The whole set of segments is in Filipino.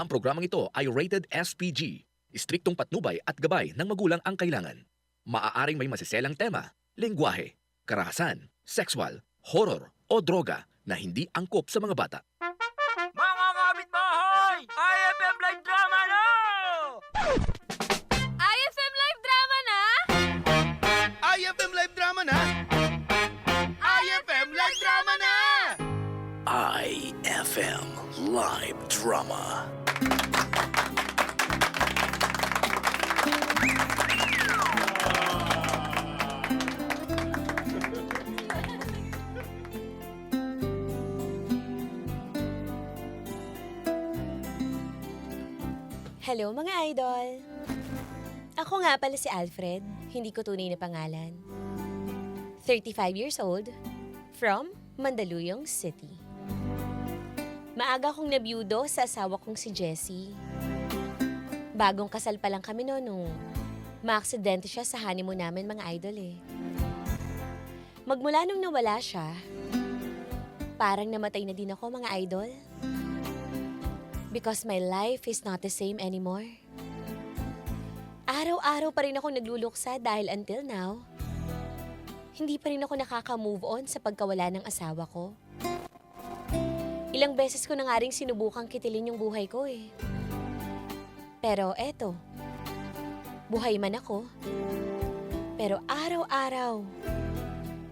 Ang programang ito ay rated SPG. Istriktong patnubay at gabay ng magulang ang kailangan. Maaaring may masiselang tema, lengguwahe, karahasan, sexual, horror o droga na hindi angkop sa mga bata. Mga kapitbahay! IFM Live Drama na! IFM Live Drama na? IFM Live Drama na! IFM Live Drama na! IFM Live Drama. Hello mga idol! Ako nga pala si Alfred, hindi ko tunay na pangalan. 35 years old, from Mandaluyong City. Maaga kong nabiyudo sa asawa kong si Jessie. Bagong kasal pa lang kami noon nung maaksidente siya sa honeymoon namin mga idol eh. Magmula nung nawala siya, parang namatay na din ako mga idol. Because my life is not the same anymore. Araw-araw pa rin ako nagluluksa dahil until now, hindi pa rin ako nakaka-move on sa pagkawala ng asawa ko. Ilang beses ko na nga rin sinubukang kitilin yung buhay ko eh. Pero eto, buhay man ako. Pero araw-araw,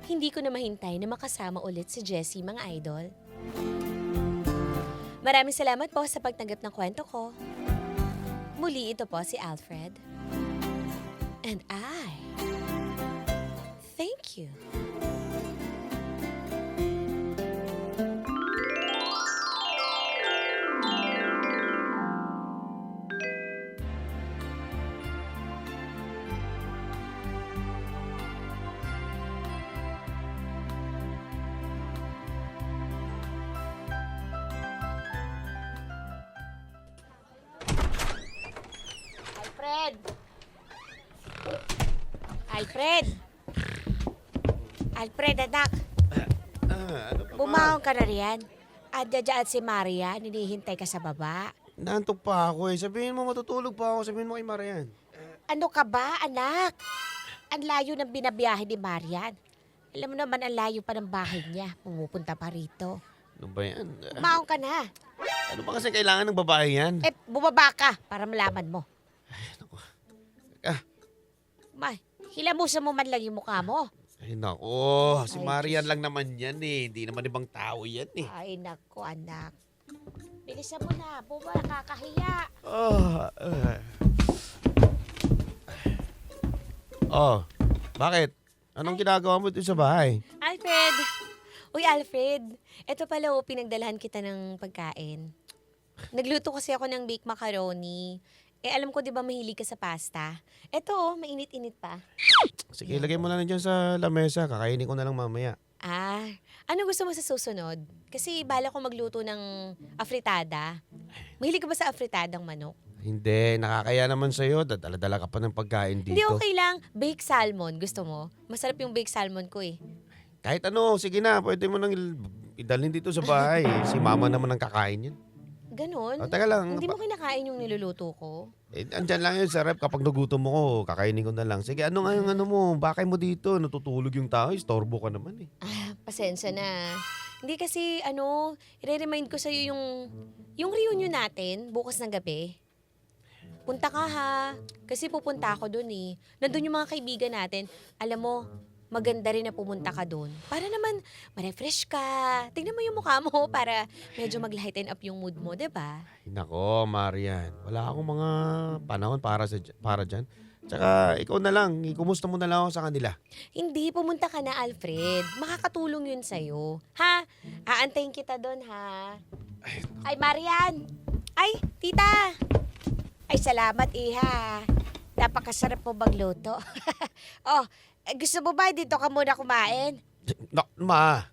hindi ko na mahintay na makasama ulit si Jessie mga idol. Maraming salamat po sa pagtanggap ng kwento ko. Muli ito po si Alfred. And I thank you. Alfred! Alfred! Alfred, anak. Ah, ano pa? Bumangon ka na riyan. At dyan si Maria, ninihintay ka sa baba. Nantok pa ako eh. Sabihin mo matutulog pa ako. Sabihin mo kay Marian. Ano ka ba, anak? Ang layo ng binabiyahe ni Marian. Alam mo naman ang layo pa ng bahay niya. Pumupunta pa rito. Ano ba yan? Ah, Bumangon ka na. Ano ba kasi kailangan ng babae yan? Eh, bumaba ka para malaman mo. Ma, hilamusan mo man lang yung mukha mo. Ay nako, si Ay, Marian Diyos. lang naman yan eh. Hindi naman ibang tao yan eh. Ay, nako, anak. Bilisan mo na. Buma, nakakahiya. Oh, ah. oh, bakit? Anong ginagawa mo dito sa bahay? Alfred! Uy, Alfred. Ito pala, oh, pinagdalahan kita ng pagkain. Nagluto kasi ako ng baked macaroni. Eh, alam ko, di ba mahilig ka sa pasta? Ito, oh, mainit-init pa. Sige, lagay mo na lang dyan sa lamesa. Kakainin ko na lang mamaya. Ah, ano gusto mo sa susunod? Kasi bala ko magluto ng afritada. Mahilig ka ba sa afritadang manok? Hindi, nakakaya naman sa'yo. Dadala-dala ka pa ng pagkain dito. Hindi, okay lang. Baked salmon. Gusto mo? Masarap yung baked salmon ko eh. Kahit ano, sige na. Pwede mo nang il- idalhin dito sa bahay. si mama naman ang kakain yan. Ganon? O, teka lang. Hindi mo kinakain yung niluluto ko? Eh, andyan lang yun sa rep. Kapag nagutom mo ko, kakainin ko na lang. Sige, ano nga yung ano mo? Bakay mo dito. Natutulog yung tao. Istorbo ka naman eh. Ah, pasensya na. Hindi kasi, ano, i-remind ko sa'yo yung, yung reunion natin bukas ng gabi. Punta ka ha. Kasi pupunta ako dun eh. Nandun yung mga kaibigan natin. Alam mo, maganda rin na pumunta ka dun. Para naman, ma-refresh ka. Tingnan mo yung mukha mo para medyo mag-lighten up yung mood mo, 'di ba? Ay, Nako, Marian. Wala akong mga panahon para, sa, para dyan. Tsaka, ikaw na lang. Ikumusta mo na lang ako sa kanila. Hindi, pumunta ka na, Alfred. Makakatulong yun sa'yo. Ha? Aantayin kita doon, ha? Ay, Marian! Ay, tita! Ay, salamat, iha. Napakasarap po magluto. oh, eh, gusto mo ba dito ka muna kumain? No, ma,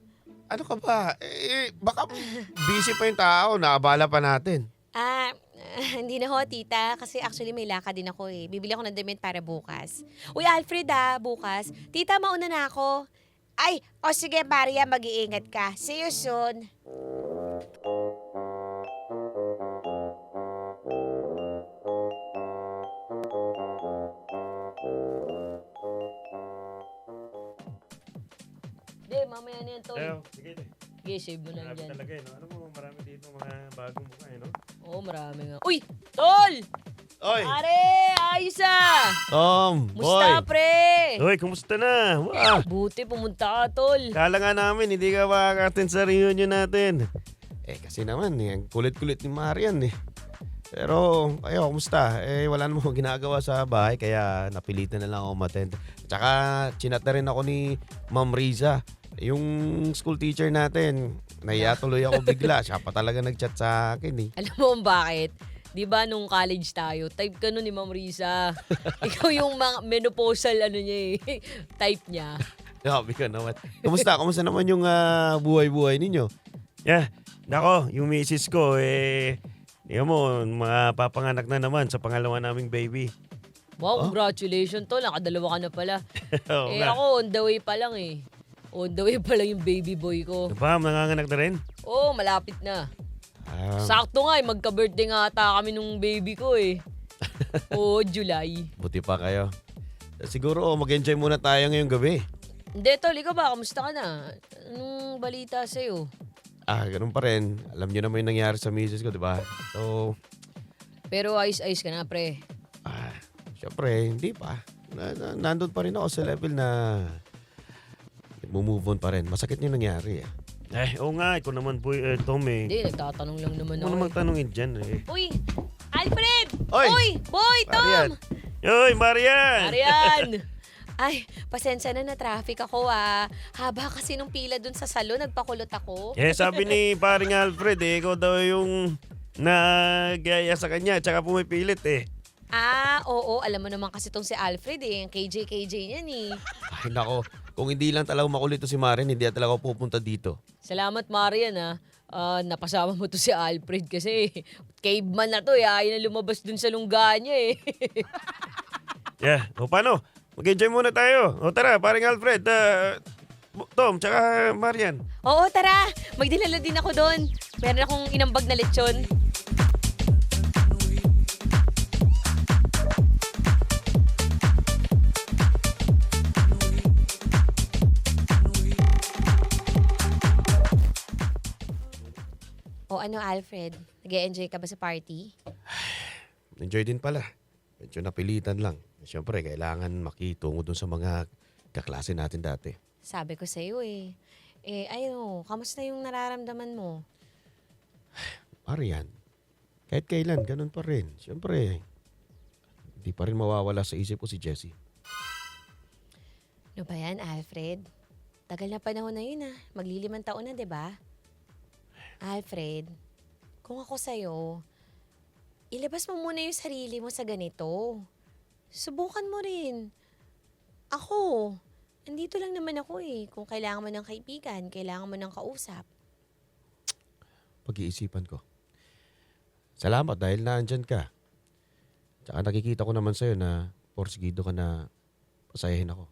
ano ka ba? Eh, baka busy pa yung tao. Naabala pa natin. Ah, hindi na ho, tita. Kasi actually may lakad din ako eh. Bibili ako ng damit para bukas. Uy, Alfred ah, bukas. Tita, mauna na ako. Ay, o sige, Maria, mag-iingat ka. See you soon. Yan yan, tol. Ayaw, sige. Sige, save mo na Marami dyan. talaga eh. No? Ano mo, marami dito mga bagong mukha eh, no? Oo, marami nga. Uy, tol! Oy, Pare, ayos ah! Tom, Musta, boy. pre? Hoy, kumusta na? Wow! Buti, pumunta ka, tol. Kala nga namin, hindi ka makakatin sa reunion natin. Eh, kasi naman, eh, ang kulit-kulit ni Marian eh. Pero, ayo, kumusta? Eh, wala namang ginagawa sa bahay, kaya napilitan na lang ako umattend. Tsaka, chinat na rin ako ni Ma'am Riza. Yung school teacher natin, naiya tuloy ako bigla. Siya pa talaga nagchat sa akin eh. Alam mo kung bakit? Di ba nung college tayo, type ka nun ni Ma'am Risa. Ikaw yung mga menopausal ano niya eh. type niya. Sabi ko naman. Kumusta? Kumusta naman yung ah, buhay-buhay ninyo? Yeah, nako, yung misis ko eh, di mo, mga papanganak na naman sa pangalawa naming baby. Wow, Oh. congratulations tol. Nakadalawa ka na pala. Oo eh nga. ako, on the way pa lang eh. On the way pa lang yung baby boy ko. Ano pa, nanganganak na rin? Oo, oh, malapit na. Ah, Sakto nga eh, magka-birthday nga ata kami nung baby ko eh. Oo, July. buti pa kayo. Siguro mag-enjoy muna tayo ngayong gabi. Hindi, tol, ikaw ba? Kamusta ka na? Anong balita sa'yo? Ah, ganun pa rin. Alam niyo naman yung nangyari sa misis ko, di ba? So, Pero ayos-ayos ka na, pre. ah, syempre, hindi pa. Na, na, nandun pa rin ako sa level na move on pa rin. Masakit yung nangyari eh. Eh, oo nga, ikaw naman po, eh, Tom eh. Hindi, nagtatanong lang naman Ano ako. namang tanongin dyan eh. Uy! Alfred! Oy! Uy! Boy! Marian! Tom! Yoy, Marian! Marian! Ay, pasensya na na traffic ako ah. Haba kasi nung pila dun sa salon, nagpakulot ako. Eh, sabi ni paring Alfred eh, ikaw daw yung nagyaya sa kanya, tsaka pumipilit eh. Ah, oo, alam mo naman kasi tong si Alfred eh, yung KJ-KJ niyan eh. Ay, nako. Kung hindi lang talaga makulit to si Marin, hindi talaga ako pupunta dito. Salamat, Marian, ha. Ah, napasama mo to si Alfred kasi caveman na to, eh. Ayaw na lumabas dun sa lungga niya, eh. Yeah, o paano? Mag-enjoy muna tayo. O tara, paring Alfred, ah, Tom, tsaka Marian. Oo, tara, magdilala din ako doon. Meron akong inambag na lechon. Ano, Alfred? nag enjoy ka ba sa party? Enjoy din pala. Medyo napilitan lang. Siyempre, kailangan makitungo dun sa mga kaklase natin dati. Sabi ko sa'yo eh. Eh, ayun, kamusta yung nararamdaman mo? Marian, kahit kailan, ganun pa rin. Siyempre, hindi pa rin mawawala sa isip ko si Jessie. Ano ba yan, Alfred? Tagal na panahon na yun ah. Maglilimang taon na, di ba? Alfred, kung ako sa'yo, ilabas mo muna yung sarili mo sa ganito. Subukan mo rin. Ako, andito lang naman ako eh. Kung kailangan mo ng kaibigan, kailangan mo ng kausap. Pag-iisipan ko. Salamat dahil naandyan ka. Tsaka nakikita ko naman sa'yo na porsigido ka na pasayahin ako.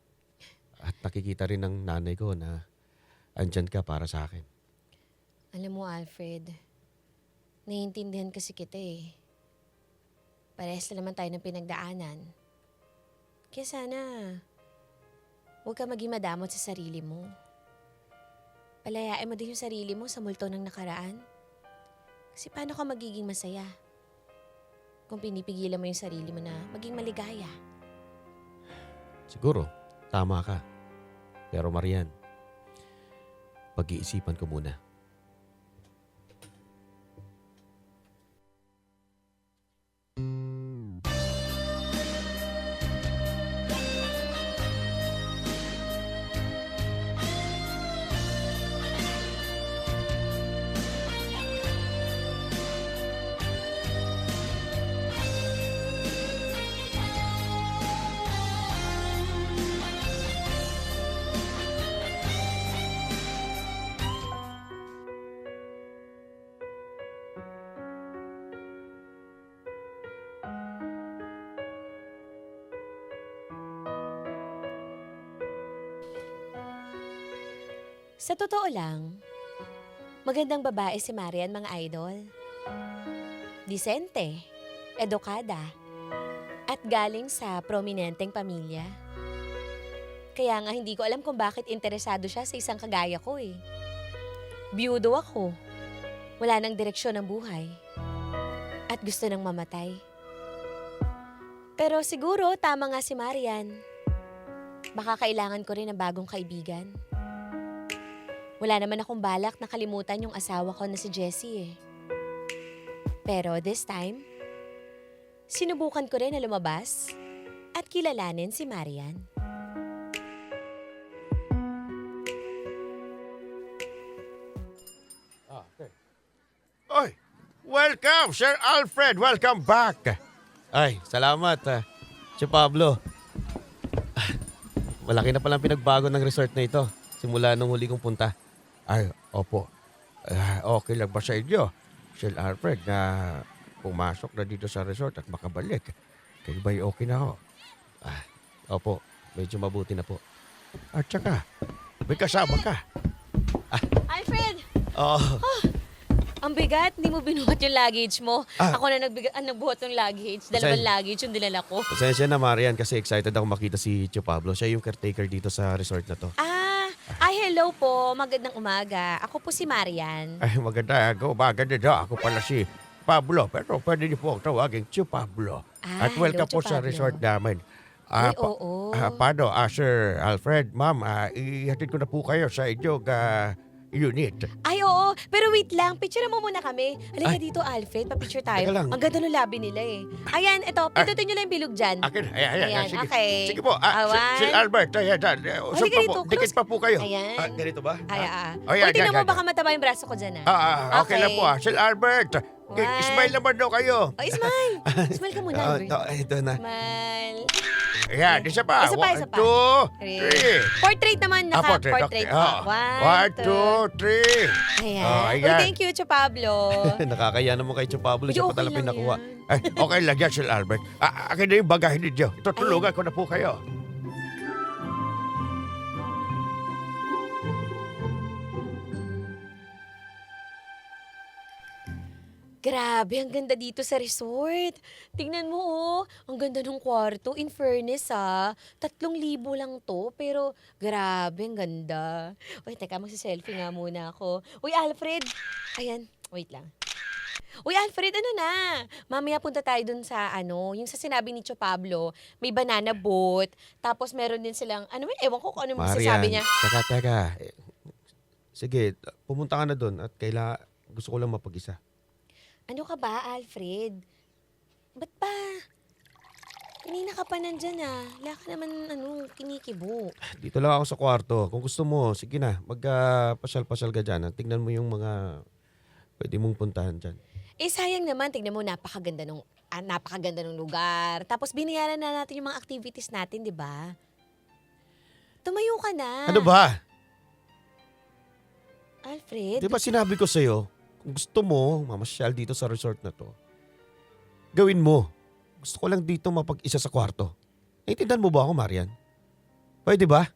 At nakikita rin ng nanay ko na andyan ka para sa akin. Alam mo, Alfred, naiintindihan kasi kita eh. Parehas na naman tayo ng pinagdaanan. Kaya sana, huwag ka maging madamot sa sarili mo. Palayain mo din yung sarili mo sa multo ng nakaraan. Kasi paano ka magiging masaya? Kung pinipigilan mo yung sarili mo na maging maligaya. Siguro, tama ka. Pero Marian, pag-iisipan ko muna. Sa totoo lang, magandang babae si Marian mga idol. Disente, edukada, at galing sa prominenteng pamilya. Kaya nga hindi ko alam kung bakit interesado siya sa isang kagaya ko eh. Biyudo ako. Wala nang direksyon ng buhay. At gusto nang mamatay. Pero siguro tama nga si Marian. Baka kailangan ko rin ng bagong kaibigan. Wala naman akong balak na kalimutan yung asawa ko na si Jessie eh. Pero this time, sinubukan ko rin na lumabas at kilalanin si Marian. Oy, welcome, Sir Alfred. Welcome back. Ay, salamat. ah. Si Pablo. Ah, Malaki na palang pinagbago ng resort na ito simula nung huli kong punta. Ay, opo. Ah, okay lang ba sa inyo, Sir Alfred, na pumasok na dito sa resort at makabalik? Kayo ba'y okay na ho? Ah, opo, medyo mabuti na po. At saka, may kasama ka. Alfred! Oh, Ang bigat, hindi mo binuhat yung luggage mo. Ah. Ako na nagbiga, ah, nagbuhat ng luggage. Dalawang luggage yung dinala ko. Pasensya na, Marian, kasi excited ako makita si Tio Pablo. Siya yung caretaker dito sa resort na to. Ah, ay hello po. Magandang umaga. Ako po si Marian. Ay, maganda. Ako, maganda daw. Ako pala si Pablo. Pero pwede niyo po ang tawagin Tio Pablo. Ah, At welcome hello, po Tio sa Pablo. resort namin. Ay, Ah, pa- oo. ah, paano, ah, Sir Alfred, ma'am, ah, ihatid ko na po kayo sa inyong ah, unit. Ay, oo. Pero wait lang, picture mo muna kami. Halika Ay. dito, Alfred. Papicture tayo. Teka lang. Ang ganda ng labi nila eh. Ayan, ito. Pindutin nyo lang yung bilog dyan. Akin, ayan, ayan, Ayan, sige. okay. Sige po, ah, Sir, Awan. Sir Albert, ayan, ayan. Uh, Halika pa dito, po, dikit close. pa po kayo. Ayan. Ah, ganito ba? Ay, ah. Oh, Uy, yan, tingnan yan, mo, baka mataba yung braso ko dyan ah. Ah, ah, okay, lang po ah. Sir Albert, okay, One. smile naman daw kayo. Oh, smile. smile ka muna, Ah, Albert. ito, ito na. Smile. Ayan, isa pa. Isa pa, One, isa pa. two, Three. three. Portrait naman, Ah, naka portrait. portrait. Okay. pa. Ah. One, One, two, three. Ayan. Oh, ayan. thank you, Cho Pablo. Nakakaya naman kay Tio Pablo. Uy, Siya pa okay talaga lang pinakuha. Ay, okay lang yan, Sir Albert. Ah, akin na yung bagahin ninyo. Tutulungan ko na po kayo. Grabe, ang ganda dito sa resort. Tingnan mo, oh. Ang ganda ng kwarto. In fairness, ah. Tatlong libo lang to. Pero, grabe, ang ganda. Uy, teka, magsiselfie nga muna ako. Uy, Alfred. Ayan, wait lang. Uy, Alfred, ano na? Mamaya punta tayo dun sa, ano, yung sa sinabi ni Cho Pablo, may banana boat, tapos meron din silang, ano, ewan ko kung ano yung sabi niya. teka, teka. Eh, Sige, pumunta ka na doon at kaila gusto ko lang mapag-isa. Ano ka ba, Alfred? Ba't ba? Kanina ka pa nandyan ah. Wala ka naman, ano, kinikibo. Dito lang ako sa kwarto. Kung gusto mo, sige na. Magpasyal-pasyal ka dyan. at Tingnan mo yung mga pwede mong puntahan dyan. Eh, sayang naman. Tignan mo, napakaganda ng, ah, napakaganda ng lugar. Tapos, binayaran na natin yung mga activities natin, di ba? Tumayo ka na. Ano ba? Alfred? Di ba sinabi ko sa'yo, kung gusto mo mamasyal dito sa resort na to, gawin mo. Gusto ko lang dito mapag-isa sa kwarto. Naiintindihan mo ba ako, Marian? Pwede ba?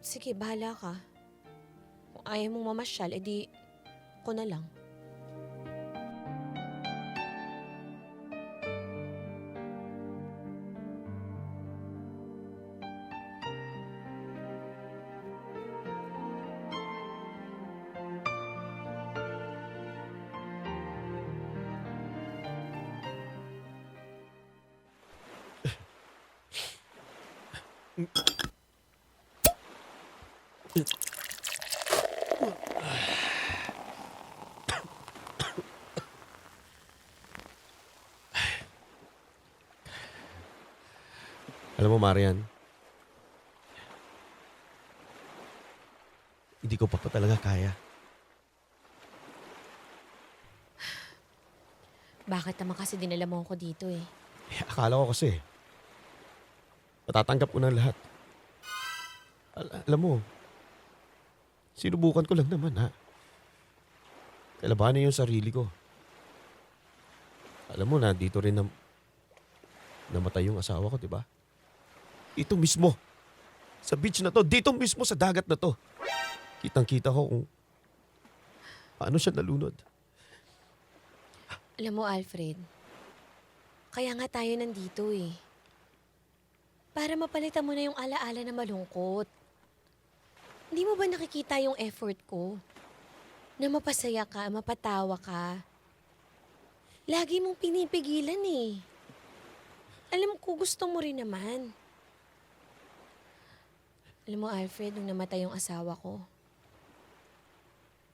Sige, bahala ka. Kung ayaw mong mamasyal, edi ako na lang. Marian, hindi ko pa pa talaga kaya. Bakit naman kasi dinala mo ako dito eh? Eh, akala ko kasi, matatanggap ko ng lahat. Al- alam mo, sinubukan ko lang naman, ha? Kalabanin yung sarili ko. Alam mo na, dito rin na, namatay yung asawa ko, di ba? Dito mismo. Sa beach na to, dito mismo sa dagat na to. Kitang-kita ko kung paano siya nalunod. Alam mo, Alfred, kaya nga tayo nandito eh. Para mapalitan mo na yung alaala na malungkot. Hindi mo ba nakikita yung effort ko? Na mapasaya ka, mapatawa ka. Lagi mong pinipigilan eh. Alam ko, gusto mo rin naman. Alam mo, Alfred, nung namatay yung asawa ko,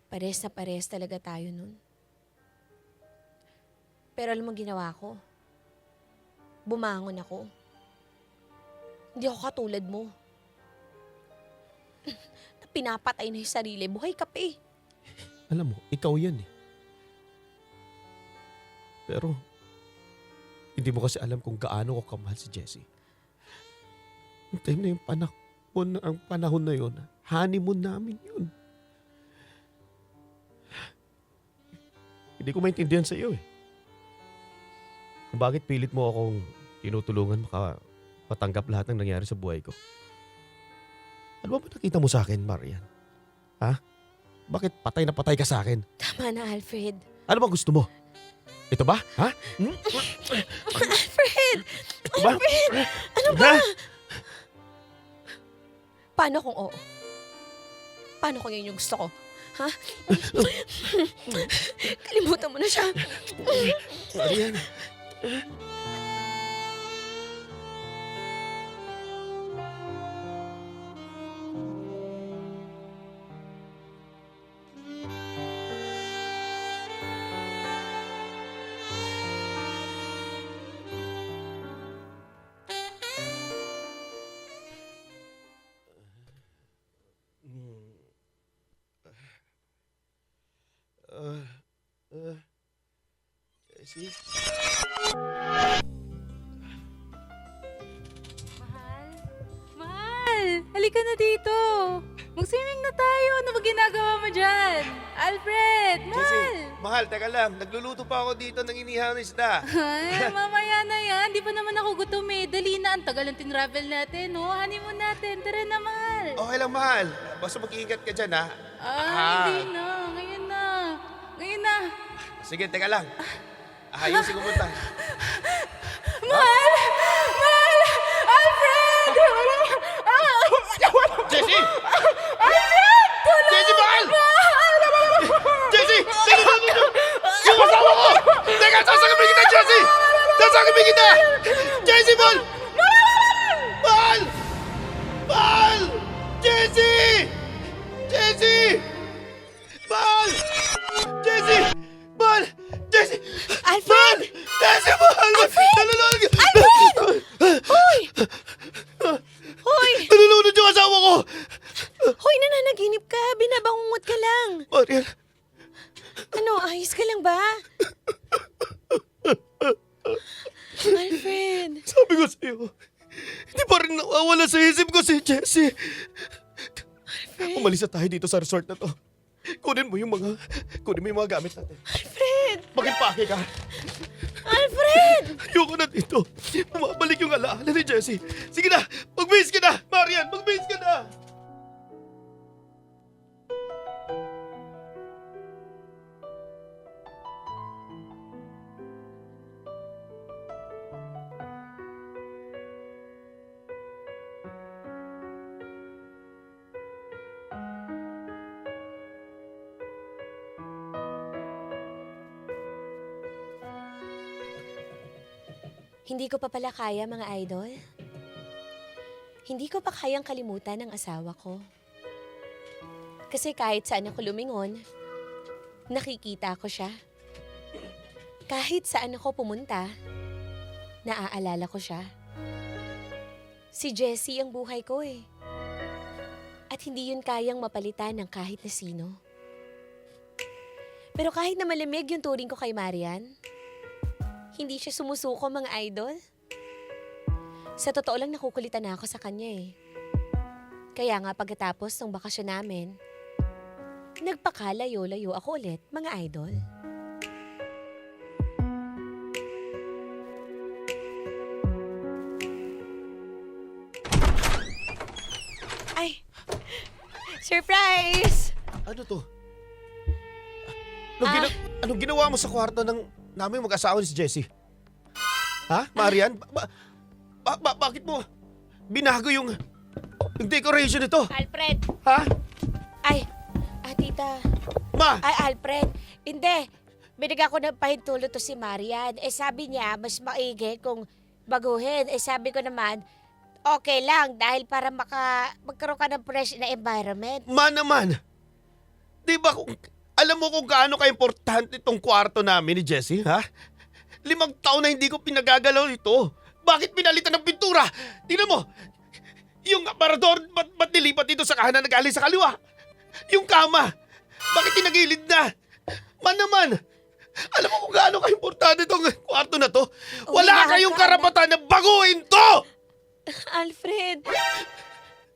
pares na pares talaga tayo nun. Pero alam mo ginawa ko? Bumangon ako. Hindi ako katulad mo. Na pinapatay na yung sarili. Buhay ka pa eh. Alam mo, ikaw yan eh. Pero, hindi mo kasi alam kung gaano ko kamahal si Jessie. Yung time na yung panahon, ang panahon na yun, honeymoon namin yun. Hindi ko maintindihan sa iyo eh. Kung bakit pilit mo akong tinutulungan maka matanggap lahat ng nangyari sa buhay ko. Ano ba ba nakita mo sa akin, Marian? Ha? Bakit patay na patay ka sa akin? Tama na, Alfred. Ano ba gusto mo? Ito ba? Ha? Hmm? Alfred! Ito ba? Ano ba? Ha? Paano kung oo? Paano kung yun yung gusto ko? Ha? Kalimutan mo na siya. Marian. Jessie? Mahal? Mahal! Halika na dito! Mag-swimming na tayo! Ano ba ginagawa mo dyan? Alfred! Mahal! Jessie, mahal, teka lang. Nagluluto pa ako dito ng inihaw na isda. Ay, mamaya na yan. Di pa naman ako gutom eh. Dali na. Ang tagal ng tinravel natin. Oh, honeymoon natin. Tara na, mahal. Okay lang, mahal. Basta mag-iingat ka dyan, ha? Ah, Ah. hindi na. Ngayon na. Ngayon na. Sige, teka lang. Ayusin ko muna. Mahal! Mahal! Alfred! Ah! Jessie! Alfred! Jessie, mahal! Jessie! Jessie! Yung asawa ko! Teka, sasakabin kita, Jessie! Sasakabin kita! Jessie, ayos ka lang ba? Alfred! sabi ko sa'yo, hindi pa rin nawawala sa isip ko si Jessie. Umalis na tayo dito sa resort na to. Kunin mo yung mga, kunin mo yung mga gamit natin. Alfred! Mag-impake ka. Alfred! Ayoko na dito. Bumabalik yung alaala ni Jessie. Sige na, mag-base ka na. Marian, mag-base ka na. Hindi ko pa pala kaya, mga idol. Hindi ko pa kayang kalimutan ang asawa ko. Kasi kahit saan ako lumingon, nakikita ko siya. Kahit saan ako pumunta, naaalala ko siya. Si Jessie ang buhay ko eh. At hindi yun kayang mapalitan ng kahit na sino. Pero kahit na malamig yung turing ko kay Marian, hindi siya sumusuko mga idol. Sa totoo lang nakukulitan na ako sa kanya eh. Kaya nga pagkatapos ng bakasyon namin, nagpakalayo-layo ako ulit mga idol. Ay! Surprise! Ano to? Anong, gina- anong ginawa mo sa kwarto ng namin mag-asawa ni si Jessie? Ha? Marian? Ba- ba- ba- bakit mo? binago yung, yung decoration nito. Alfred! Ha? Ay, ah, tita. Ma! Ay, Alfred, hindi. Binigyan ko ng pahintulot to si Marian. Eh sabi niya, mas maigi kung baguhin. Eh sabi ko naman, okay lang dahil para maka, magkaroon ka ng fresh na environment. Ma naman! Di ba kung, alam mo kung gaano ka-importante itong kwarto namin ni Jessie, ha? Limang taon na hindi ko pinagagalaw ito. Bakit pinalitan ng pintura? Tingnan mo, yung aparador, ba't, ba't nilipat dito sa kahanan nagaling sa kaliwa? Yung kama, bakit tinagilid na? Man naman, alam mo kung gaano ka-importante itong kwarto na to? Wala kayong ka, karapatan na baguhin to! Alfred,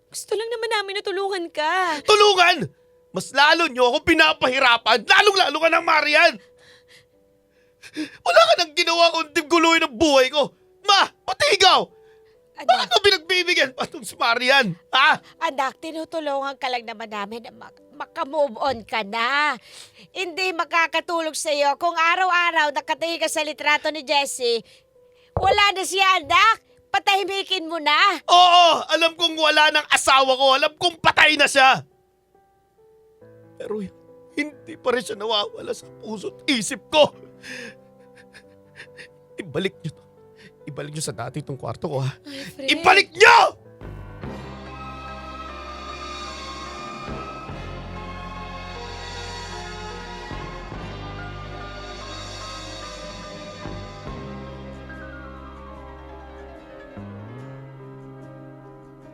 gusto lang naman namin na tulungan ka. Tulungan! Mas lalo nyo ako pinapahirapan, lalong-lalo ka ng Marian! Wala ka nang ginawa kundi guluhin ang buhay ko! Ma! Pati ikaw! Bakit Anak, mo pinagbibigyan pa itong si Marian? Ha? anak, tinutulungan ka lang naman namin na mak- makamove on ka na. Hindi makakatulog sa'yo kung araw-araw nakatingin ka sa litrato ni Jessie. Wala na siya, anak. Patahimikin mo na. Oo! Alam kong wala ng asawa ko. Alam kong patay na siya. Pero hindi pa rin siya nawawala sa puso't isip ko. Ibalik niyo to. Ibalik niyo sa dati itong kwarto ko, ha? Alfred. Ibalik niyo!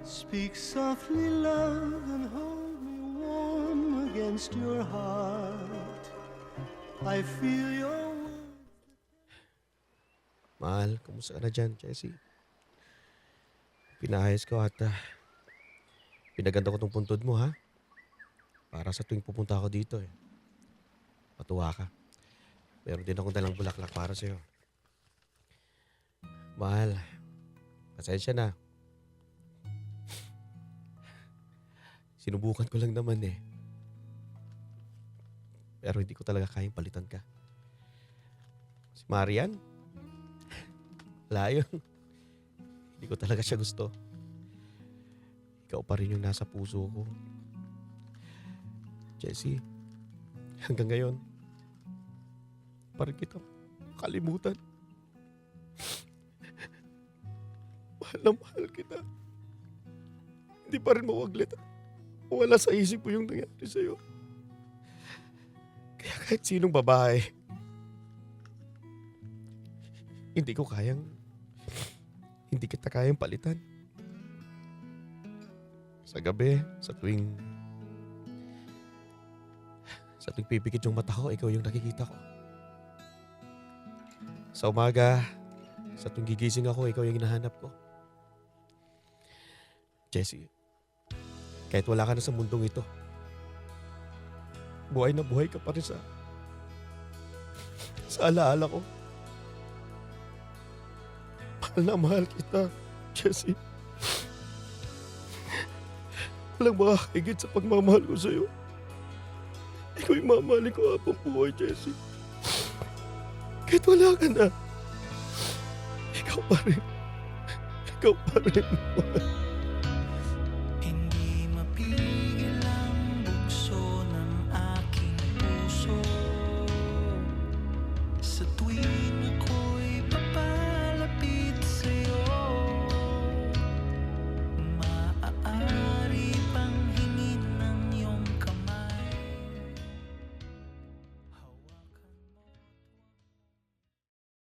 Speak softly, love, and hold against your heart. I feel your Mahal, kumusta ka na dyan, Jessie? Pinahayos ko at ah, pinaganda ko tong puntod mo, ha? Para sa tuwing pupunta ako dito, eh. Matuwa ka. Meron din akong dalang bulaklak para sa'yo. Mahal, pasensya na. Sinubukan ko lang naman eh. Pero hindi ko talaga kayang palitan ka. Si Marian, yun. Hindi ko talaga siya gusto. Ikaw pa rin yung nasa puso ko. Jessie, hanggang ngayon, parang kita kalimutan. mahal na mahal kita. Hindi pa rin mawaglit. Wala sa isip ko yung nangyari sa'yo. Kaya kahit sinong babae, hindi ko kayang hindi kita kayang palitan. Sa gabi, sa tuwing sa tuwing pipikit yung mata ko, ikaw yung nakikita ko. Sa umaga, sa tuwing gigising ako, ikaw yung hinahanap ko. Jessie, kahit wala ka na sa mundong ito, buhay na buhay ka pa rin sa sa alaala ko. Mahal na mahal kita, Jessie. Walang makakagit sa pagmamahal ko sa'yo. Ikaw yung mamahalin ko habang buhay, Jessie. Kahit wala ka na, ikaw pa rin. Ikaw pa rin.